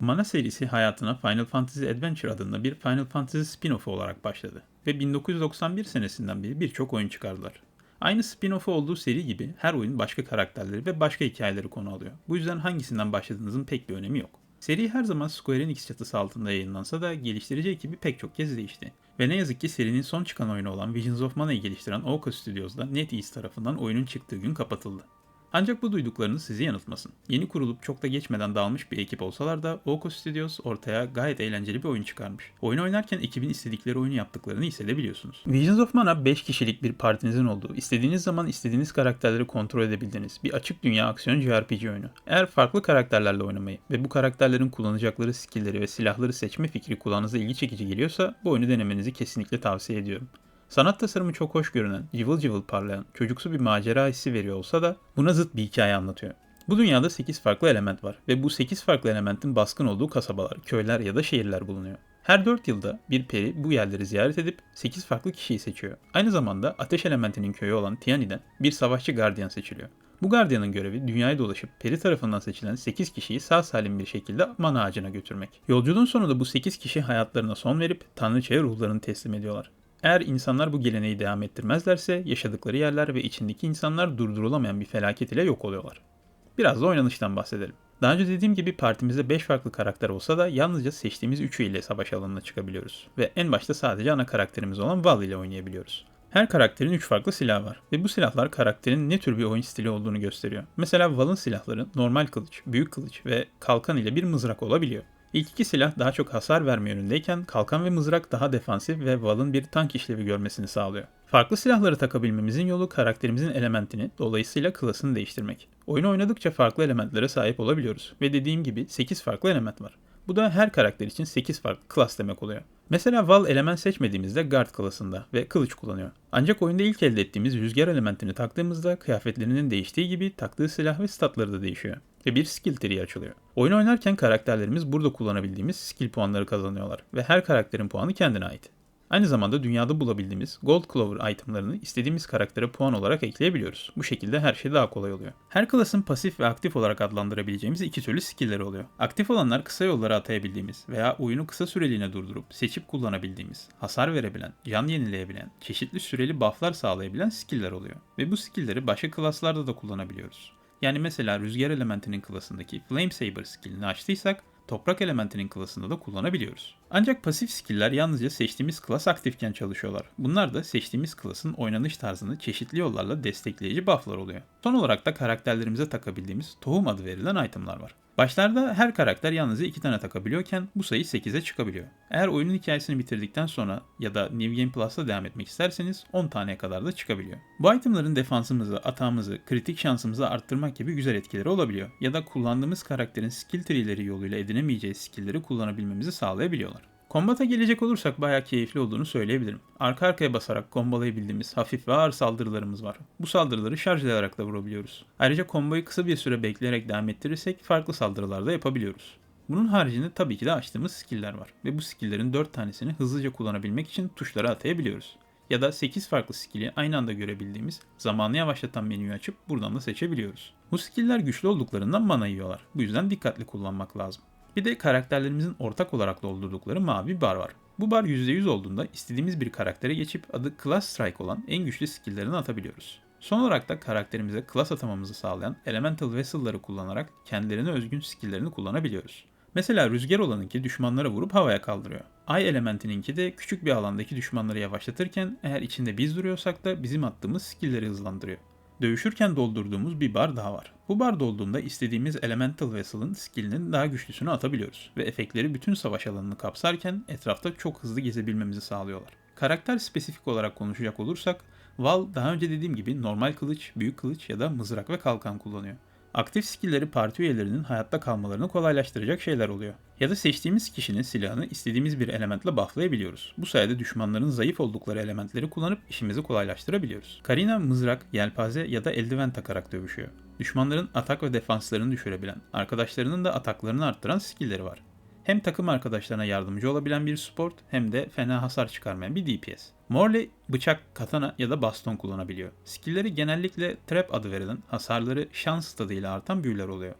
Mana serisi hayatına Final Fantasy Adventure adında bir Final Fantasy spin-off'u olarak başladı ve 1991 senesinden beri birçok oyun çıkardılar. Aynı spin-off'u olduğu seri gibi her oyun başka karakterleri ve başka hikayeleri konu alıyor. Bu yüzden hangisinden başladığınızın pek bir önemi yok. Seri her zaman Square Enix çatısı altında yayınlansa da geliştirici ekibi pek çok kez değişti. Ve ne yazık ki serinin son çıkan oyunu olan Visions of Mana'yı geliştiren Oka Studios'da NetEase tarafından oyunun çıktığı gün kapatıldı. Ancak bu duyduklarınız sizi yanıltmasın. Yeni kurulup çok da geçmeden dağılmış bir ekip olsalar da Oko Studios ortaya gayet eğlenceli bir oyun çıkarmış. Oyun oynarken ekibin istedikleri oyunu yaptıklarını hissedebiliyorsunuz. Visions of Mana 5 kişilik bir partinizin olduğu, istediğiniz zaman istediğiniz karakterleri kontrol edebildiğiniz bir açık dünya aksiyon JRPG oyunu. Eğer farklı karakterlerle oynamayı ve bu karakterlerin kullanacakları skillleri ve silahları seçme fikri kulağınıza ilgi çekici geliyorsa bu oyunu denemenizi kesinlikle tavsiye ediyorum. Sanat tasarımı çok hoş görünen, cıvıl cıvıl parlayan, çocuksu bir macera hissi veriyor olsa da buna zıt bir hikaye anlatıyor. Bu dünyada 8 farklı element var ve bu 8 farklı elementin baskın olduğu kasabalar, köyler ya da şehirler bulunuyor. Her 4 yılda bir peri bu yerleri ziyaret edip 8 farklı kişiyi seçiyor. Aynı zamanda ateş elementinin köyü olan Tiani'den bir savaşçı gardiyan seçiliyor. Bu gardiyanın görevi dünyayı dolaşıp peri tarafından seçilen 8 kişiyi sağ salim bir şekilde mana ağacına götürmek. Yolculuğun sonunda bu 8 kişi hayatlarına son verip tanrıçaya ruhlarını teslim ediyorlar. Eğer insanlar bu geleneği devam ettirmezlerse yaşadıkları yerler ve içindeki insanlar durdurulamayan bir felaket ile yok oluyorlar. Biraz da oynanıştan bahsedelim. Daha önce dediğim gibi partimizde 5 farklı karakter olsa da yalnızca seçtiğimiz 3'ü ile savaş alanına çıkabiliyoruz. Ve en başta sadece ana karakterimiz olan Val ile oynayabiliyoruz. Her karakterin 3 farklı silahı var ve bu silahlar karakterin ne tür bir oyun stili olduğunu gösteriyor. Mesela Val'ın silahları normal kılıç, büyük kılıç ve kalkan ile bir mızrak olabiliyor. İlk iki silah daha çok hasar verme yönündeyken kalkan ve mızrak daha defansif ve Val'ın bir tank işlevi görmesini sağlıyor. Farklı silahları takabilmemizin yolu karakterimizin elementini dolayısıyla klasını değiştirmek. Oyunu oynadıkça farklı elementlere sahip olabiliyoruz ve dediğim gibi 8 farklı element var. Bu da her karakter için 8 farklı klas demek oluyor. Mesela Val element seçmediğimizde Guard klasında ve kılıç kullanıyor. Ancak oyunda ilk elde ettiğimiz rüzgar elementini taktığımızda kıyafetlerinin değiştiği gibi taktığı silah ve statları da değişiyor. Ve bir skill tree'yi açılıyor. Oyun oynarken karakterlerimiz burada kullanabildiğimiz skill puanları kazanıyorlar ve her karakterin puanı kendine ait. Aynı zamanda dünyada bulabildiğimiz Gold Clover itemlarını istediğimiz karaktere puan olarak ekleyebiliyoruz. Bu şekilde her şey daha kolay oluyor. Her klasın pasif ve aktif olarak adlandırabileceğimiz iki türlü skill'leri oluyor. Aktif olanlar kısa yollara atayabildiğimiz veya oyunu kısa süreliğine durdurup seçip kullanabildiğimiz, hasar verebilen, can yenileyebilen, çeşitli süreli bufflar sağlayabilen skill'ler oluyor. Ve bu skill'leri başka klaslarda da kullanabiliyoruz. Yani mesela rüzgar elementinin klasındaki Flame Saber skillini açtıysak toprak elementinin klasında da kullanabiliyoruz. Ancak pasif skill'ler yalnızca seçtiğimiz klas aktifken çalışıyorlar. Bunlar da seçtiğimiz klasın oynanış tarzını çeşitli yollarla destekleyici bufflar oluyor. Son olarak da karakterlerimize takabildiğimiz tohum adı verilen itemlar var. Başlarda her karakter yalnızca 2 tane takabiliyorken bu sayı 8'e çıkabiliyor. Eğer oyunun hikayesini bitirdikten sonra ya da New Game Plus'ta devam etmek isterseniz 10 taneye kadar da çıkabiliyor. Bu itemların defansımızı, atağımızı, kritik şansımızı arttırmak gibi güzel etkileri olabiliyor. Ya da kullandığımız karakterin skill tree'leri yoluyla edinemeyeceği skill'leri kullanabilmemizi sağlayabiliyorlar. Kombata gelecek olursak bayağı keyifli olduğunu söyleyebilirim. Arka arkaya basarak kombalayabildiğimiz hafif ve ağır saldırılarımız var. Bu saldırıları şarj ederek de vurabiliyoruz. Ayrıca komboyu kısa bir süre bekleyerek devam ettirirsek farklı saldırılar da yapabiliyoruz. Bunun haricinde tabii ki de açtığımız skill'ler var ve bu skill'lerin 4 tanesini hızlıca kullanabilmek için tuşlara atayabiliyoruz. Ya da 8 farklı skill'i aynı anda görebildiğimiz zamanı yavaşlatan menüyü açıp buradan da seçebiliyoruz. Bu skill'ler güçlü olduklarından mana yiyorlar. Bu yüzden dikkatli kullanmak lazım. Bir de karakterlerimizin ortak olarak doldurdukları mavi bar var. Bu bar %100 olduğunda istediğimiz bir karaktere geçip adı Class Strike olan en güçlü skilllerini atabiliyoruz. Son olarak da karakterimize class atamamızı sağlayan Elemental Vessel'ları kullanarak kendilerine özgün skilllerini kullanabiliyoruz. Mesela rüzgar olanınki düşmanlara vurup havaya kaldırıyor. Ay elementininki de küçük bir alandaki düşmanları yavaşlatırken eğer içinde biz duruyorsak da bizim attığımız skillleri hızlandırıyor. Dövüşürken doldurduğumuz bir bar daha var. Bu bar dolduğunda istediğimiz Elemental Vessel'ın skillinin daha güçlüsünü atabiliyoruz ve efektleri bütün savaş alanını kapsarken etrafta çok hızlı gezebilmemizi sağlıyorlar. Karakter spesifik olarak konuşacak olursak, Val daha önce dediğim gibi normal kılıç, büyük kılıç ya da mızrak ve kalkan kullanıyor. Aktif skillleri parti üyelerinin hayatta kalmalarını kolaylaştıracak şeyler oluyor. Ya da seçtiğimiz kişinin silahını istediğimiz bir elementle bufflayabiliyoruz. Bu sayede düşmanların zayıf oldukları elementleri kullanıp işimizi kolaylaştırabiliyoruz. Karina mızrak, yelpaze ya da eldiven takarak dövüşüyor. Düşmanların atak ve defanslarını düşürebilen, arkadaşlarının da ataklarını arttıran skillleri var. Hem takım arkadaşlarına yardımcı olabilen bir sport hem de fena hasar çıkarmayan bir DPS. Morley bıçak, katana ya da baston kullanabiliyor. Skillleri genellikle trap adı verilen hasarları şans tadıyla artan büyüler oluyor.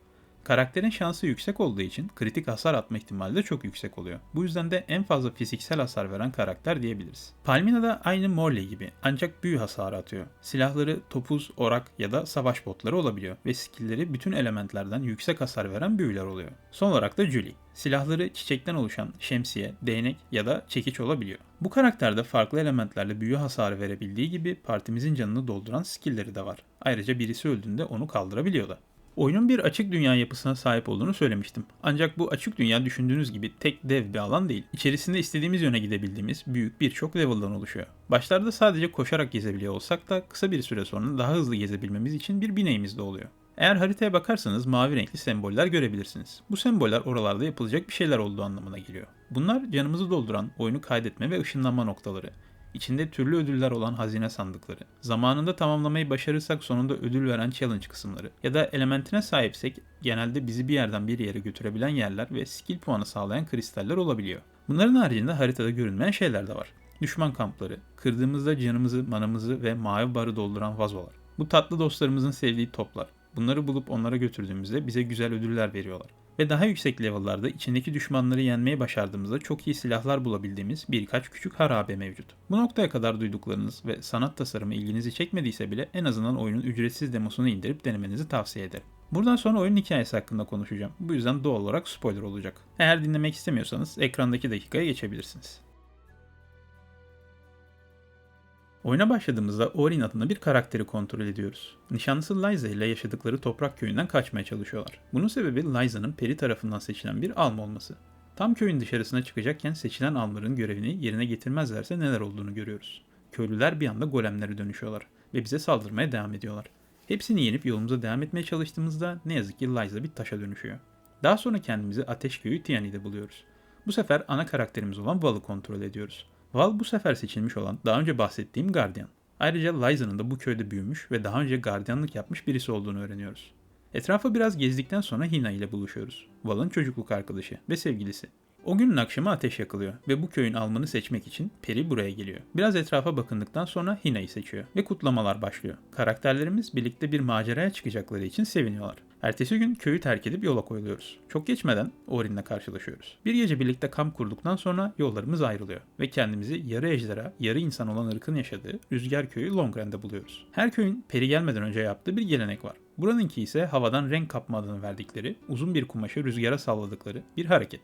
Karakterin şansı yüksek olduğu için kritik hasar atma ihtimali de çok yüksek oluyor. Bu yüzden de en fazla fiziksel hasar veren karakter diyebiliriz. Palmina da aynı Morley gibi ancak büyü hasarı atıyor. Silahları topuz, orak ya da savaş botları olabiliyor ve skillleri bütün elementlerden yüksek hasar veren büyüler oluyor. Son olarak da Julie. Silahları çiçekten oluşan şemsiye, değnek ya da çekiç olabiliyor. Bu karakterde farklı elementlerle büyü hasarı verebildiği gibi partimizin canını dolduran skillleri de var. Ayrıca birisi öldüğünde onu kaldırabiliyor da. Oyunun bir açık dünya yapısına sahip olduğunu söylemiştim. Ancak bu açık dünya düşündüğünüz gibi tek dev bir alan değil. İçerisinde istediğimiz yöne gidebildiğimiz büyük birçok level'dan oluşuyor. Başlarda sadece koşarak gezebiliyor olsak da kısa bir süre sonra daha hızlı gezebilmemiz için bir bineğimiz de oluyor. Eğer haritaya bakarsanız mavi renkli semboller görebilirsiniz. Bu semboller oralarda yapılacak bir şeyler olduğu anlamına geliyor. Bunlar canımızı dolduran, oyunu kaydetme ve ışınlanma noktaları. İçinde türlü ödüller olan hazine sandıkları, zamanında tamamlamayı başarırsak sonunda ödül veren challenge kısımları ya da elementine sahipsek genelde bizi bir yerden bir yere götürebilen yerler ve skill puanı sağlayan kristaller olabiliyor. Bunların haricinde haritada görünmeyen şeyler de var. Düşman kampları, kırdığımızda canımızı, manamızı ve mavi barı dolduran vazolar. Bu tatlı dostlarımızın sevdiği toplar. Bunları bulup onlara götürdüğümüzde bize güzel ödüller veriyorlar. Ve daha yüksek level'larda içindeki düşmanları yenmeyi başardığımızda çok iyi silahlar bulabildiğimiz birkaç küçük harabe mevcut. Bu noktaya kadar duyduklarınız ve sanat tasarımı ilginizi çekmediyse bile en azından oyunun ücretsiz demosunu indirip denemenizi tavsiye ederim. Buradan sonra oyunun hikayesi hakkında konuşacağım. Bu yüzden doğal olarak spoiler olacak. Eğer dinlemek istemiyorsanız ekrandaki dakikaya geçebilirsiniz. Oyuna başladığımızda Orin adında bir karakteri kontrol ediyoruz. Nişanlısı Liza ile yaşadıkları toprak köyünden kaçmaya çalışıyorlar. Bunun sebebi Liza'nın peri tarafından seçilen bir alm olması. Tam köyün dışarısına çıkacakken seçilen almların görevini yerine getirmezlerse neler olduğunu görüyoruz. Köylüler bir anda golemlere dönüşüyorlar ve bize saldırmaya devam ediyorlar. Hepsini yenip yolumuza devam etmeye çalıştığımızda ne yazık ki Liza bir taşa dönüşüyor. Daha sonra kendimizi Ateş Köyü Tiani'de buluyoruz. Bu sefer ana karakterimiz olan Val'ı kontrol ediyoruz. Val bu sefer seçilmiş olan daha önce bahsettiğim gardiyan. Ayrıca Liza'nın da bu köyde büyümüş ve daha önce gardiyanlık yapmış birisi olduğunu öğreniyoruz. Etrafı biraz gezdikten sonra Hina ile buluşuyoruz. Val'ın çocukluk arkadaşı ve sevgilisi. O günün akşamı ateş yakılıyor ve bu köyün almanı seçmek için Peri buraya geliyor. Biraz etrafa bakındıktan sonra Hina'yı seçiyor ve kutlamalar başlıyor. Karakterlerimiz birlikte bir maceraya çıkacakları için seviniyorlar. Ertesi gün köyü terk edip yola koyuluyoruz. Çok geçmeden Orin'le karşılaşıyoruz. Bir gece birlikte kamp kurduktan sonra yollarımız ayrılıyor ve kendimizi yarı ejderha, yarı insan olan ırkın yaşadığı Rüzgar Köyü Longren'de buluyoruz. Her köyün peri gelmeden önce yaptığı bir gelenek var. Buranınki ise havadan renk kapma adını verdikleri, uzun bir kumaşı rüzgara salladıkları bir hareket.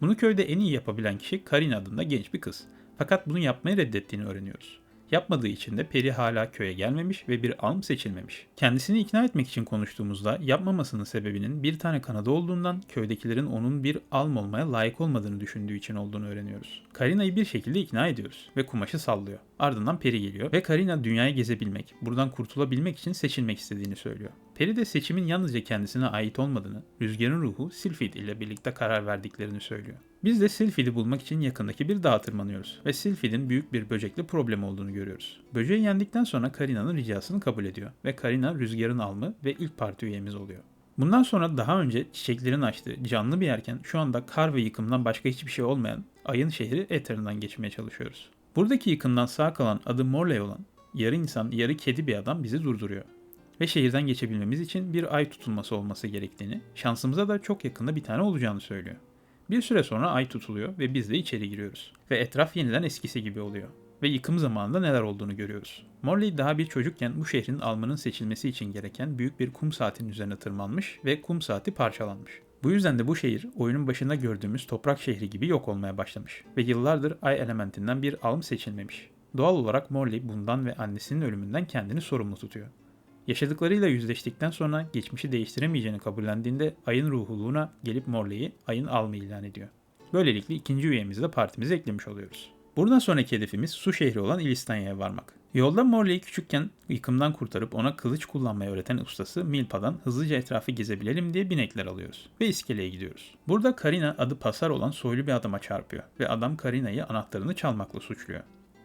Bunu köyde en iyi yapabilen kişi Karin adında genç bir kız. Fakat bunu yapmayı reddettiğini öğreniyoruz. Yapmadığı için de Peri hala köye gelmemiş ve bir alm seçilmemiş. Kendisini ikna etmek için konuştuğumuzda yapmamasının sebebinin bir tane kanadı olduğundan köydekilerin onun bir alm olmaya layık olmadığını düşündüğü için olduğunu öğreniyoruz. Karina'yı bir şekilde ikna ediyoruz ve kumaşı sallıyor. Ardından Peri geliyor ve Karina dünyayı gezebilmek, buradan kurtulabilmek için seçilmek istediğini söylüyor. Peri de seçimin yalnızca kendisine ait olmadığını, rüzgarın ruhu Sylphid ile birlikte karar verdiklerini söylüyor. Biz de Sylphid'i bulmak için yakındaki bir dağa tırmanıyoruz ve Sylphid'in büyük bir böcekle problem olduğunu görüyoruz. Böceği yendikten sonra Karina'nın ricasını kabul ediyor ve Karina rüzgarın almı ve ilk parti üyemiz oluyor. Bundan sonra daha önce çiçeklerin açtığı canlı bir yerken şu anda kar ve yıkımdan başka hiçbir şey olmayan ayın şehri Aetern'dan geçmeye çalışıyoruz. Buradaki yıkımdan sağ kalan adı Morley olan yarı insan yarı kedi bir adam bizi durduruyor. Ve şehirden geçebilmemiz için bir ay tutulması olması gerektiğini, şansımıza da çok yakında bir tane olacağını söylüyor. Bir süre sonra ay tutuluyor ve biz de içeri giriyoruz. Ve etraf yeniden eskisi gibi oluyor. Ve yıkım zamanında neler olduğunu görüyoruz. Morley daha bir çocukken bu şehrin almanın seçilmesi için gereken büyük bir kum saatinin üzerine tırmanmış ve kum saati parçalanmış. Bu yüzden de bu şehir oyunun başında gördüğümüz toprak şehri gibi yok olmaya başlamış ve yıllardır ay elementinden bir alım seçilmemiş. Doğal olarak Morley bundan ve annesinin ölümünden kendini sorumlu tutuyor. Yaşadıklarıyla yüzleştikten sonra geçmişi değiştiremeyeceğini kabullendiğinde ayın ruhu Luna gelip Morley'i ayın almı ilan ediyor. Böylelikle ikinci üyemizi de partimize eklemiş oluyoruz. Buradan sonraki hedefimiz su şehri olan Ilistanya'ya varmak. Yolda Morley'i küçükken yıkımdan kurtarıp ona kılıç kullanmayı öğreten ustası Milpa'dan hızlıca etrafı gezebilelim diye binekler alıyoruz ve iskeleye gidiyoruz. Burada Karina adı Pasar olan soylu bir adama çarpıyor ve adam Karina'yı anahtarını çalmakla suçluyor.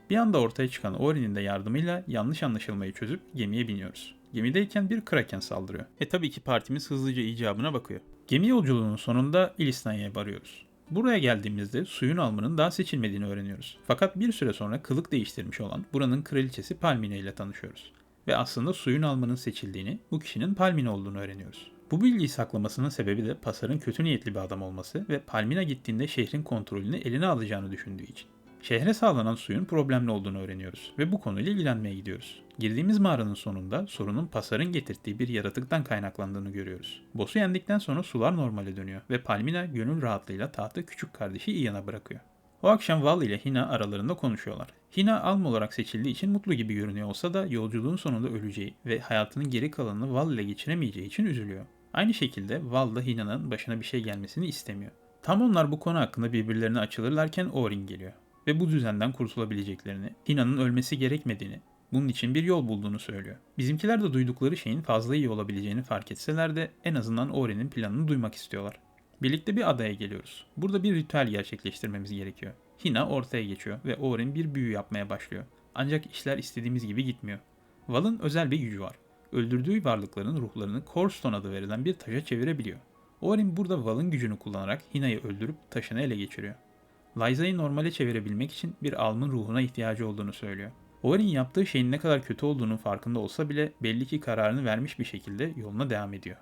Bir anda ortaya çıkan Orin'in de yardımıyla yanlış anlaşılmayı çözüp gemiye biniyoruz. Gemideyken bir kraken saldırıyor. E tabii ki partimiz hızlıca icabına bakıyor. Gemi yolculuğunun sonunda İlistanya'ya varıyoruz. Buraya geldiğimizde suyun almanın daha seçilmediğini öğreniyoruz. Fakat bir süre sonra kılık değiştirmiş olan buranın kraliçesi Palmine ile tanışıyoruz. Ve aslında suyun almanın seçildiğini, bu kişinin Palmine olduğunu öğreniyoruz. Bu bilgiyi saklamasının sebebi de Pasar'ın kötü niyetli bir adam olması ve Palmina gittiğinde şehrin kontrolünü eline alacağını düşündüğü için. Şehre sağlanan suyun problemli olduğunu öğreniyoruz ve bu konuyla ilgilenmeye gidiyoruz. Girdiğimiz mağaranın sonunda sorunun Pasar'ın getirdiği bir yaratıktan kaynaklandığını görüyoruz. Boss'u yendikten sonra sular normale dönüyor ve Palmina gönül rahatlığıyla tahtı küçük kardeşi Ian'a bırakıyor. O akşam Val ile Hina aralarında konuşuyorlar. Hina alm olarak seçildiği için mutlu gibi görünüyor olsa da yolculuğun sonunda öleceği ve hayatının geri kalanını Val ile geçiremeyeceği için üzülüyor. Aynı şekilde Val da Hina'nın başına bir şey gelmesini istemiyor. Tam onlar bu konu hakkında birbirlerine açılırlarken Orin geliyor ve bu düzenden kurtulabileceklerini, Hina'nın ölmesi gerekmediğini, bunun için bir yol bulduğunu söylüyor. Bizimkiler de duydukları şeyin fazla iyi olabileceğini fark etseler de en azından Orin'in planını duymak istiyorlar. Birlikte bir adaya geliyoruz. Burada bir ritüel gerçekleştirmemiz gerekiyor. Hina ortaya geçiyor ve Orin bir büyü yapmaya başlıyor. Ancak işler istediğimiz gibi gitmiyor. Val'ın özel bir gücü var. Öldürdüğü varlıkların ruhlarını Corstone adı verilen bir taşa çevirebiliyor. Orin burada Val'ın gücünü kullanarak Hina'yı öldürüp taşını ele geçiriyor. Lysa'yı normale çevirebilmek için bir almın ruhuna ihtiyacı olduğunu söylüyor. Owen yaptığı şeyin ne kadar kötü olduğunun farkında olsa bile belli ki kararını vermiş bir şekilde yoluna devam ediyor.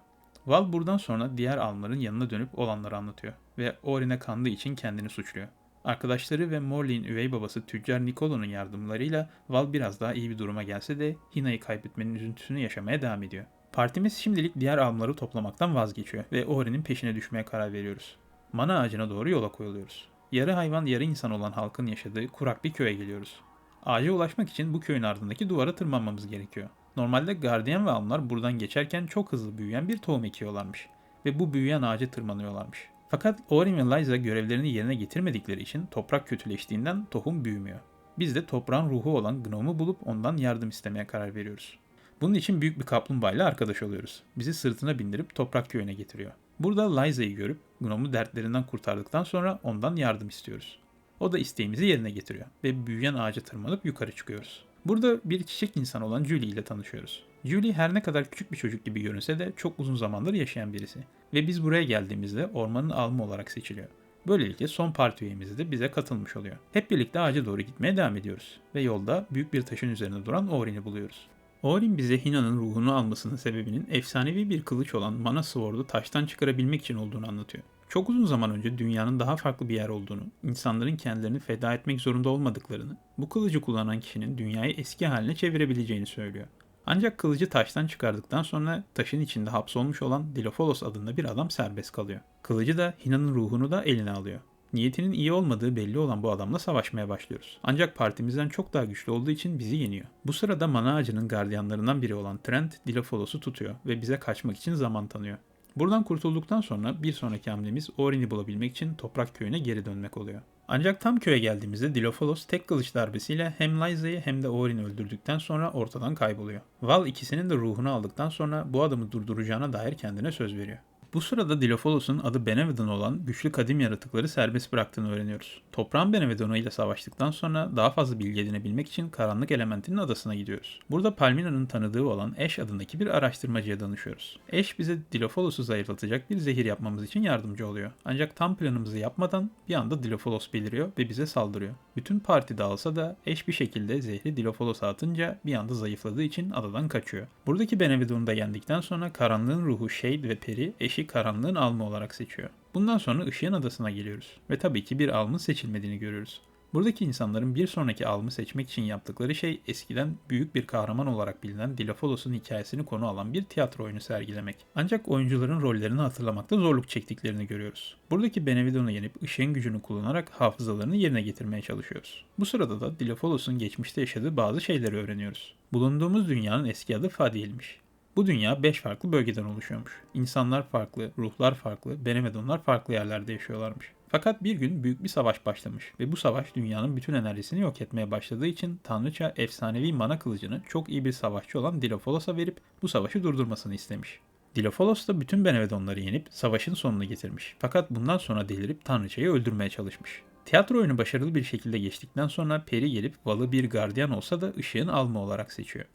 Val buradan sonra diğer almların yanına dönüp olanları anlatıyor ve Orin'e kandığı için kendini suçluyor. Arkadaşları ve Morley'in üvey babası tüccar Nicolo'nun yardımlarıyla Val biraz daha iyi bir duruma gelse de Hina'yı kaybetmenin üzüntüsünü yaşamaya devam ediyor. Partimiz şimdilik diğer almları toplamaktan vazgeçiyor ve Orin'in peşine düşmeye karar veriyoruz. Mana ağacına doğru yola koyuluyoruz. Yarı hayvan yarı insan olan halkın yaşadığı kurak bir köye geliyoruz. Ağaca ulaşmak için bu köyün ardındaki duvara tırmanmamız gerekiyor. Normalde gardiyan ve alımlar buradan geçerken çok hızlı büyüyen bir tohum ekiyorlarmış. Ve bu büyüyen ağaca tırmanıyorlarmış. Fakat Orin ve Liza görevlerini yerine getirmedikleri için toprak kötüleştiğinden tohum büyümüyor. Biz de toprağın ruhu olan Gnom'u bulup ondan yardım istemeye karar veriyoruz. Bunun için büyük bir kaplumbağayla arkadaş oluyoruz. Bizi sırtına bindirip toprak köyüne getiriyor. Burada Liza'yı görüp Gnom'u dertlerinden kurtardıktan sonra ondan yardım istiyoruz. O da isteğimizi yerine getiriyor ve büyüyen ağaca tırmanıp yukarı çıkıyoruz. Burada bir çiçek insan olan Julie ile tanışıyoruz. Julie her ne kadar küçük bir çocuk gibi görünse de çok uzun zamandır yaşayan birisi. Ve biz buraya geldiğimizde ormanın alımı olarak seçiliyor. Böylelikle son parti üyemiz de bize katılmış oluyor. Hep birlikte ağaca doğru gitmeye devam ediyoruz. Ve yolda büyük bir taşın üzerinde duran Orin'i buluyoruz. Orin bize Hina'nın ruhunu almasının sebebinin efsanevi bir kılıç olan Mana Sword'u taştan çıkarabilmek için olduğunu anlatıyor. Çok uzun zaman önce dünyanın daha farklı bir yer olduğunu, insanların kendilerini feda etmek zorunda olmadıklarını, bu kılıcı kullanan kişinin dünyayı eski haline çevirebileceğini söylüyor. Ancak kılıcı taştan çıkardıktan sonra taşın içinde hapsolmuş olan Dilopholos adında bir adam serbest kalıyor. Kılıcı da Hina'nın ruhunu da eline alıyor. Niyetinin iyi olmadığı belli olan bu adamla savaşmaya başlıyoruz. Ancak partimizden çok daha güçlü olduğu için bizi yeniyor. Bu sırada mana ağacının gardiyanlarından biri olan Trent Dilopholos'u tutuyor ve bize kaçmak için zaman tanıyor. Buradan kurtulduktan sonra bir sonraki hamlemiz Orin'i bulabilmek için toprak köyüne geri dönmek oluyor. Ancak tam köye geldiğimizde Dilopholos tek kılıç darbesiyle hem Lysa'yı hem de Orin'i öldürdükten sonra ortadan kayboluyor. Val ikisinin de ruhunu aldıktan sonra bu adamı durduracağına dair kendine söz veriyor. Bu sırada Dilopholos'un adı Benevedon olan güçlü kadim yaratıkları serbest bıraktığını öğreniyoruz. Toprağın Benevedon'u ile savaştıktan sonra daha fazla bilgi edinebilmek için karanlık elementinin adasına gidiyoruz. Burada Palmina'nın tanıdığı olan Ash adındaki bir araştırmacıya danışıyoruz. Ash bize Dilopholos'u zayıflatacak bir zehir yapmamız için yardımcı oluyor. Ancak tam planımızı yapmadan bir anda Dilopholos beliriyor ve bize saldırıyor. Bütün parti dağılsa da Ash bir şekilde zehri Dilopholos'a atınca bir anda zayıfladığı için adadan kaçıyor. Buradaki Benevedon'u da yendikten sonra karanlığın ruhu Shade ve Peri Ash'i karanlığın almı olarak seçiyor. Bundan sonra ışığın adasına geliyoruz ve tabii ki bir almın seçilmediğini görüyoruz. Buradaki insanların bir sonraki almı seçmek için yaptıkları şey eskiden büyük bir kahraman olarak bilinen Dilopholos'un hikayesini konu alan bir tiyatro oyunu sergilemek. Ancak oyuncuların rollerini hatırlamakta zorluk çektiklerini görüyoruz. Buradaki Benevidon'u yenip ışığın gücünü kullanarak hafızalarını yerine getirmeye çalışıyoruz. Bu sırada da Dilopholos'un geçmişte yaşadığı bazı şeyleri öğreniyoruz. Bulunduğumuz dünyanın eski adı Fadiel'miş. Bu dünya 5 farklı bölgeden oluşuyormuş. İnsanlar farklı, ruhlar farklı, Benemedonlar farklı yerlerde yaşıyorlarmış. Fakat bir gün büyük bir savaş başlamış ve bu savaş dünyanın bütün enerjisini yok etmeye başladığı için Tanrıça efsanevi mana kılıcını çok iyi bir savaşçı olan Dilopholos'a verip bu savaşı durdurmasını istemiş. Dilopholos da bütün Benevedonları yenip savaşın sonunu getirmiş. Fakat bundan sonra delirip Tanrıçayı öldürmeye çalışmış. Tiyatro oyunu başarılı bir şekilde geçtikten sonra Peri gelip Val'ı bir gardiyan olsa da ışığın alma olarak seçiyor.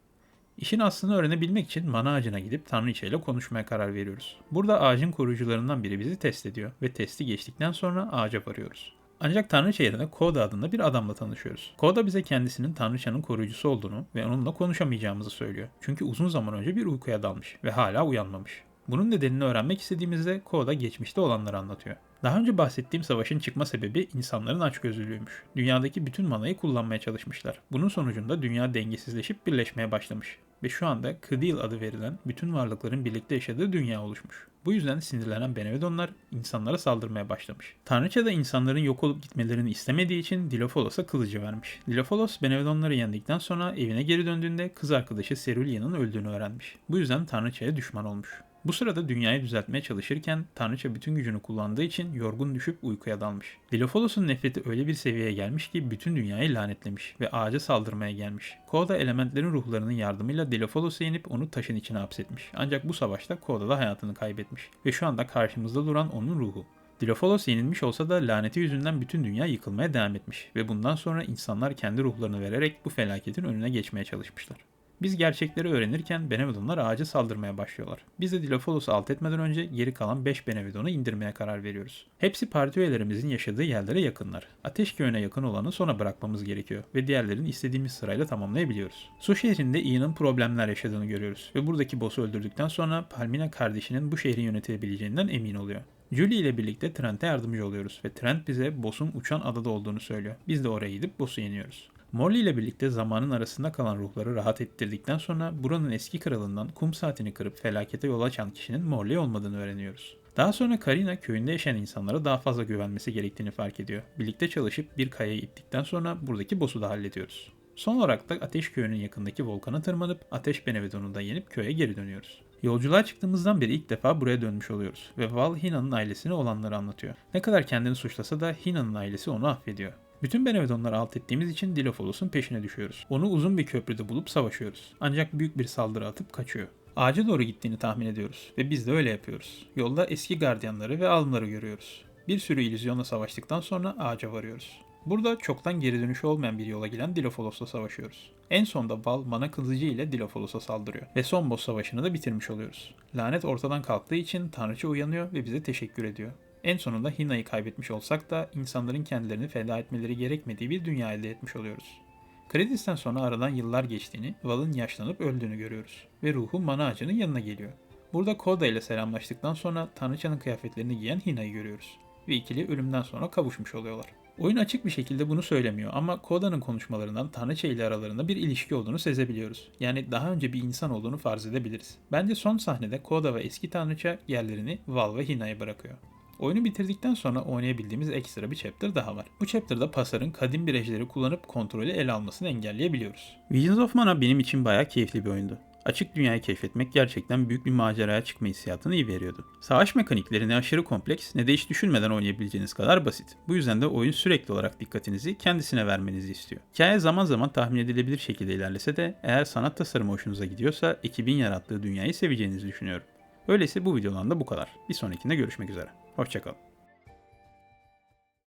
İşin aslını öğrenebilmek için mana ağacına gidip Tanrıça ile konuşmaya karar veriyoruz. Burada ağacın koruyucularından biri bizi test ediyor ve testi geçtikten sonra ağaca varıyoruz. Ancak Tanrıça yerine Koda adında bir adamla tanışıyoruz. Koda bize kendisinin Tanrıçanın koruyucusu olduğunu ve onunla konuşamayacağımızı söylüyor. Çünkü uzun zaman önce bir uykuya dalmış ve hala uyanmamış. Bunun nedenini öğrenmek istediğimizde Koda geçmişte olanları anlatıyor. Daha önce bahsettiğim savaşın çıkma sebebi insanların açgözlülüğüymüş. Dünyadaki bütün manayı kullanmaya çalışmışlar. Bunun sonucunda dünya dengesizleşip birleşmeye başlamış. Ve şu anda Kıdil adı verilen bütün varlıkların birlikte yaşadığı dünya oluşmuş. Bu yüzden sinirlenen Benevedonlar insanlara saldırmaya başlamış. Tanrıça da insanların yok olup gitmelerini istemediği için Dilofolos'a kılıcı vermiş. Dilofolos Benevedonları yendikten sonra evine geri döndüğünde kız arkadaşı Cerulea'nın öldüğünü öğrenmiş. Bu yüzden Tanrıça'ya düşman olmuş. Bu sırada dünyayı düzeltmeye çalışırken Tanrıça bütün gücünü kullandığı için yorgun düşüp uykuya dalmış. Dilofolos'un nefreti öyle bir seviyeye gelmiş ki bütün dünyayı lanetlemiş ve ağaca saldırmaya gelmiş. Koda elementlerin ruhlarının yardımıyla Dilofolos'u yenip onu taşın içine hapsetmiş. Ancak bu savaşta Koda da hayatını kaybetmiş ve şu anda karşımızda duran onun ruhu. Dilofolos yenilmiş olsa da laneti yüzünden bütün dünya yıkılmaya devam etmiş ve bundan sonra insanlar kendi ruhlarını vererek bu felaketin önüne geçmeye çalışmışlar. Biz gerçekleri öğrenirken Benevedonlar ağaca saldırmaya başlıyorlar. Biz de Dilofolos'u alt etmeden önce geri kalan 5 Benevedon'u indirmeye karar veriyoruz. Hepsi parti üyelerimizin yaşadığı yerlere yakınlar. Ateş köyüne yakın olanı sona bırakmamız gerekiyor ve diğerlerini istediğimiz sırayla tamamlayabiliyoruz. Su şehrinde Ian'ın problemler yaşadığını görüyoruz ve buradaki boss'u öldürdükten sonra Palmina kardeşinin bu şehri yönetebileceğinden emin oluyor. Julie ile birlikte Trent'e yardımcı oluyoruz ve Trent bize boss'un uçan adada olduğunu söylüyor. Biz de oraya gidip boss'u yeniyoruz. Morley ile birlikte zamanın arasında kalan ruhları rahat ettirdikten sonra buranın eski kralından kum saatini kırıp felakete yol açan kişinin Morley olmadığını öğreniyoruz. Daha sonra Karina köyünde yaşayan insanlara daha fazla güvenmesi gerektiğini fark ediyor. Birlikte çalışıp bir kayayı ittikten sonra buradaki boss'u da hallediyoruz. Son olarak da Ateş Köyü'nün yakındaki volkana tırmanıp Ateş Benevedon'u da yenip köye geri dönüyoruz. Yolculuğa çıktığımızdan beri ilk defa buraya dönmüş oluyoruz ve Val Hina'nın ailesine olanları anlatıyor. Ne kadar kendini suçlasa da Hina'nın ailesi onu affediyor. Bütün Benevedonları alt ettiğimiz için Dilofolos'un peşine düşüyoruz. Onu uzun bir köprüde bulup savaşıyoruz. Ancak büyük bir saldırı atıp kaçıyor. Ağaca doğru gittiğini tahmin ediyoruz ve biz de öyle yapıyoruz. Yolda eski gardiyanları ve alımları görüyoruz. Bir sürü illüzyonla savaştıktan sonra ağaca varıyoruz. Burada çoktan geri dönüşü olmayan bir yola giden Dilofolos'la savaşıyoruz. En sonda Val mana kılıcı ile Dilofolos'a saldırıyor ve son boss savaşını da bitirmiş oluyoruz. Lanet ortadan kalktığı için Tanrıça uyanıyor ve bize teşekkür ediyor. En sonunda Hina'yı kaybetmiş olsak da insanların kendilerini feda etmeleri gerekmediği bir dünya elde etmiş oluyoruz. Kredis'ten sonra aradan yıllar geçtiğini, Val'ın yaşlanıp öldüğünü görüyoruz ve ruhu mana ağacının yanına geliyor. Burada Koda ile selamlaştıktan sonra Tanrıçanın kıyafetlerini giyen Hina'yı görüyoruz ve ikili ölümden sonra kavuşmuş oluyorlar. Oyun açık bir şekilde bunu söylemiyor ama Koda'nın konuşmalarından Tanrıça ile aralarında bir ilişki olduğunu sezebiliyoruz. Yani daha önce bir insan olduğunu farz edebiliriz. Bence son sahnede Koda ve eski Tanrıça yerlerini Val ve Hina'ya bırakıyor. Oyunu bitirdikten sonra oynayabildiğimiz ekstra bir chapter daha var. Bu chapter'da Pasar'ın kadim bir ejderi kullanıp kontrolü ele almasını engelleyebiliyoruz. Visions of Mana benim için bayağı keyifli bir oyundu. Açık dünyayı keşfetmek gerçekten büyük bir maceraya çıkma hissiyatını iyi veriyordu. Savaş mekanikleri ne aşırı kompleks ne de hiç düşünmeden oynayabileceğiniz kadar basit. Bu yüzden de oyun sürekli olarak dikkatinizi kendisine vermenizi istiyor. Hikaye zaman zaman tahmin edilebilir şekilde ilerlese de eğer sanat tasarımı hoşunuza gidiyorsa ekibin yarattığı dünyayı seveceğinizi düşünüyorum. Öyleyse bu videodan da bu kadar. Bir sonrakinde görüşmek üzere. Hoşçakalın.